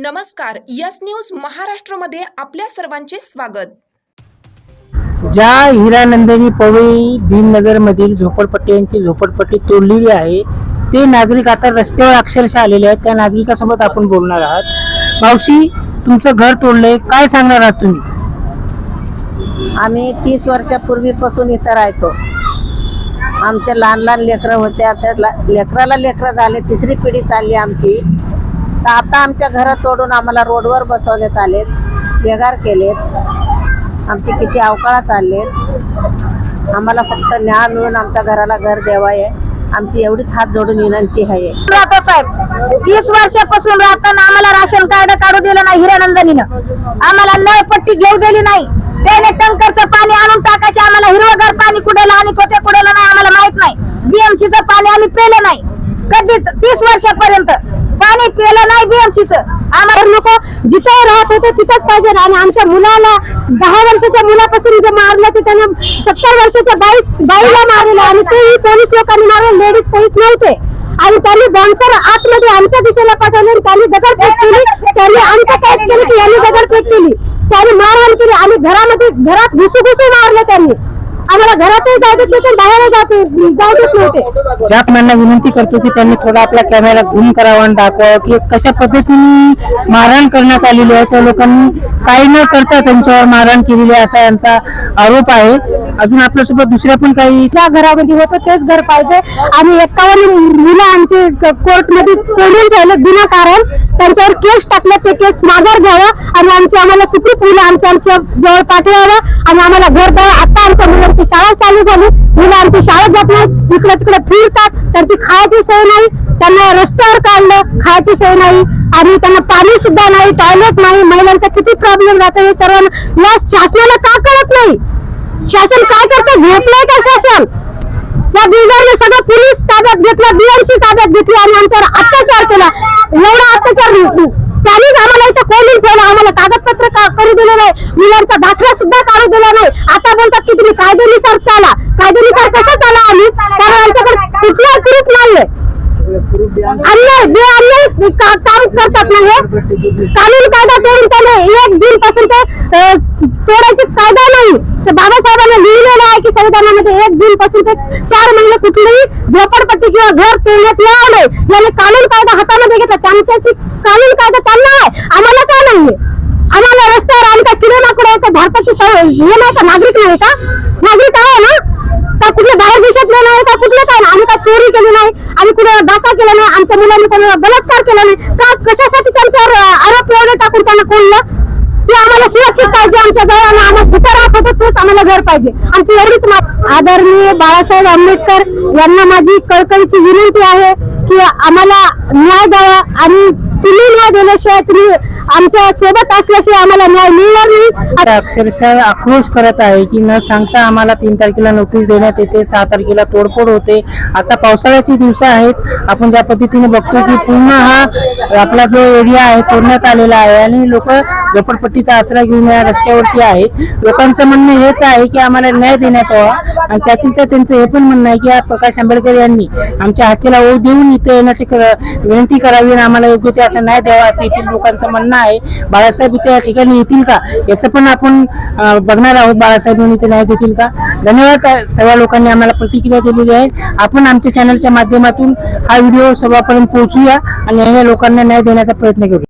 नमस्कार yes news महाराष्ट्रमध्ये आपल्या सर्वांचे स्वागत. ज्या हिरानंदिनी पवई भीमनगर मधील झोपडपट्ट्यांची झोपडपट्टी तोडलेली आहे ते नागरिक आता रस्त्यावर अक्षरशः आलेले आहेत. त्या नागरिकासोबत आपण बोलणार आहात. मावशी तुमचं घर तोडलंय. काय सांगणार आहात तुम्ही? आम्ही तीस वर्षापूर्वीपासून इथं राहतो. आमचे लहान लहान लेकरं होते आता ला- लेकराला लेकरं झाले. तिसरी पिढी चालली आमची. तर आता आमच्या घरं तोडून आम्हाला रोडवर बसवण्यात आलेत. बेगार केलेत. आमचे किती अवकाळा चाललेत. आम्हाला फक्त न्याय मिळून आमच्या घराला घर द्यावाय आमची एवढीच हात जोडून विनंती आहे. राहतो साहेब तीस वर्षापासून राहताना आम्हाला राशन कार्ड काढू दिलं नाही हिरानंदनीनं. आम्हाला नळपट्टी घेऊ दिली नाही. त्याने टंकरचं पाणी आणून टाकायचे. आम्हाला हिरवगार पाणी कुठेला आणि कोठे कुठेला नाही आम्हाला माहीत नाही. बीएमसीचं पाणी आम्ही पेलं नाही. कधीच तीस वर्षापर्यंत. पाणी पेलं नाही बीएमसीच आम्हाला लोक जिथे राहत होते तिथंच पाहिजे. आणि आमच्या मुलाला दहा वर्षाच्या मुलापासून जे मारलं ते त्यांना सत्तर वर्षाच्या बाईस बाईला मारलेलं आणि तेही पोलीस लोकांनी मारलं लेडीज पोलीस नव्हते. आणि त्यांनी बॉन्सर आतमध्ये आमच्या दिशेला पाठवले आणि त्यांनी दगडफेक केली. त्यांनी आमचं काय केलं की यांनी दगडफेक केली. त्यांनी मारहाण केली आणि घरामध्ये घरात घुसू घुसू मारलं त्यांनी. आम्हाला घरातही जाऊ देत नव्हते बाहेर जाऊ जाऊ देत नव्हते. ज्या विनंती करतो की त्यांनी थोडा आपल्या कॅमेरा झूम करावा आणि दाखवावं की कशा पद्धतीने मारहाण करण्यात आलेली आहे त्या लोकांनी काही न करता त्यांच्यावर मारहाण केलेली आहे असा यांचा आरोप आहे. अजून आपल्यासोबत दुसऱ्या पण काही ज्या घरामध्ये होतं तेच घर पाहिजे. आणि एकावन्न मुलं आमचे कोर्टमध्ये कोंडून ठेवले बिना कारण त्यांच्यावर केस टाकले ते केस माघार घ्यावा आणि आमची आम्हाला सुखरूप मुलं आमच्या आमच्या जवळ पाठवावं आणि आम्हाला घर द्यावं शाळा चालू झाली. मुलं आमची शाळेत जात नाही. इकडे तिकडे फिरतात. त्यांची खायची सोय नाही. त्यांना रस्त्यावर काढलं खायची सोय नाही. आणि त्यांना पाणी सुद्धा नाही टॉयलेट नाही. महिलांचा किती प्रॉब्लेम राहतो हे सर्व या शासनाला का कळत नाही? शासन काय करतं? घेतलंय का शासन? या बिल्डरने सगळं पोलीस ताब्यात घेतलं बीएमसी ताब्यात घेतली आणि आमच्यावर अत्याचार केला. एवढा अत्याचार त्यांनीच आम्हाला इथं कोणी ठेवला. आम्हाला कागद दिले नाही. मुलांचा दाखला सुद्धा काढू दिला नाही. आता बोलतात की तुम्ही कायदेनुसार चाला. कायदेनुसार कसं चाला आम्ही? कारण आमच्याकडे कुठला प्रूफ नाहीये. अन्याय जे अन्याय काम करतात ना हे? कानून कायदा तोडून त्याने एक जून पासून ते तोडायचे कायदा नाही. ते बाबासाहेबांनी लिहिलेलं आहे की संविधानामध्ये एक जून पासून ते चार महिने कुठलीही झोपडपट्टी किंवा घर तोडण्यात यावं याने कानून कायदा हातामध्ये घेतला. त्यांच्याशी कानून कायदा त्यांना आहे आम्हाला का नाहीये आम्हाला रस्त्यावर आम्ही काय किराणा कुठे आहे? भारताचे सव- हे नाही का नागरिक नाही का? नागरिक आहे ना? का कुठल्या बाहेर देशातले नाही का कुठलं काय ना आम्ही का चोरी केली नाही? आम्ही कुठे डाका केला नाही? आमच्या मुलांनी कोणाला बलात्कार केला नाही? का कशासाठी त्यांच्यावर आरोप एवढे टाकून त्यांना कोणलं? ते आम्हाला सुरक्षित पाहिजे आमच्या जवळ आणि आम्हाला जिथं राहत होतो तोच आम्हाला घर पाहिजे. आमची एवढीच आदरणीय बाळासाहेब आंबेडकर यांना माझी कळकळीची विनंती आहे की आम्हाला न्याय द्यावा आणि तुम्ही न्याय दिल्याशिवाय तुम्ही आमच्यासोबत असल्याशिवाय आम्हाला न्याय मिळणार नाही. अक्षरशः आक्रोश करत आहे की न सांगता आम्हाला तीन तारखेला नोटीस देण्यात येते सहा तारखेला तोडफोड होते. आता पावसाळ्याची दिवस आहेत. आपण ज्या पद्धतीने बघतो की पूर्ण हा आपला जो एरिया आहे तोडण्यात आलेला आहे आणि लोक झोपडपट्टीचा आसरा घेऊन या रस्त्यावरती आहेत. लोकांचं म्हणणं हेच आहे की आम्हाला न्याय देण्यात यावा आणि त्यातील त्या त्यांचं हे पण म्हणणं आहे की प्रकाश आंबेडकर यांनी आमच्या हाकेला ओढ देऊन इथे येण्याची विनंती करावी आणि आम्हाला योग्य ते असं नाही द्यावा असं येथील लोकांचं म्हणणं आहे. बाळासाहेब इथे या ठिकाणी येतील का? याचं पण आपण बघणार आहोत. बाळासाहेबांनी ते इथे न्याय देतील का? धन्यवाद. सर्व लोकांनी आम्हाला प्रतिक्रिया दिलेली आहे. आपण आमच्या चॅनलच्या माध्यमातून हा व्हिडिओ सर्वांपर्यंत पोहोचूया आणि या लोकांना न्याय देण्याचा प्रयत्न करू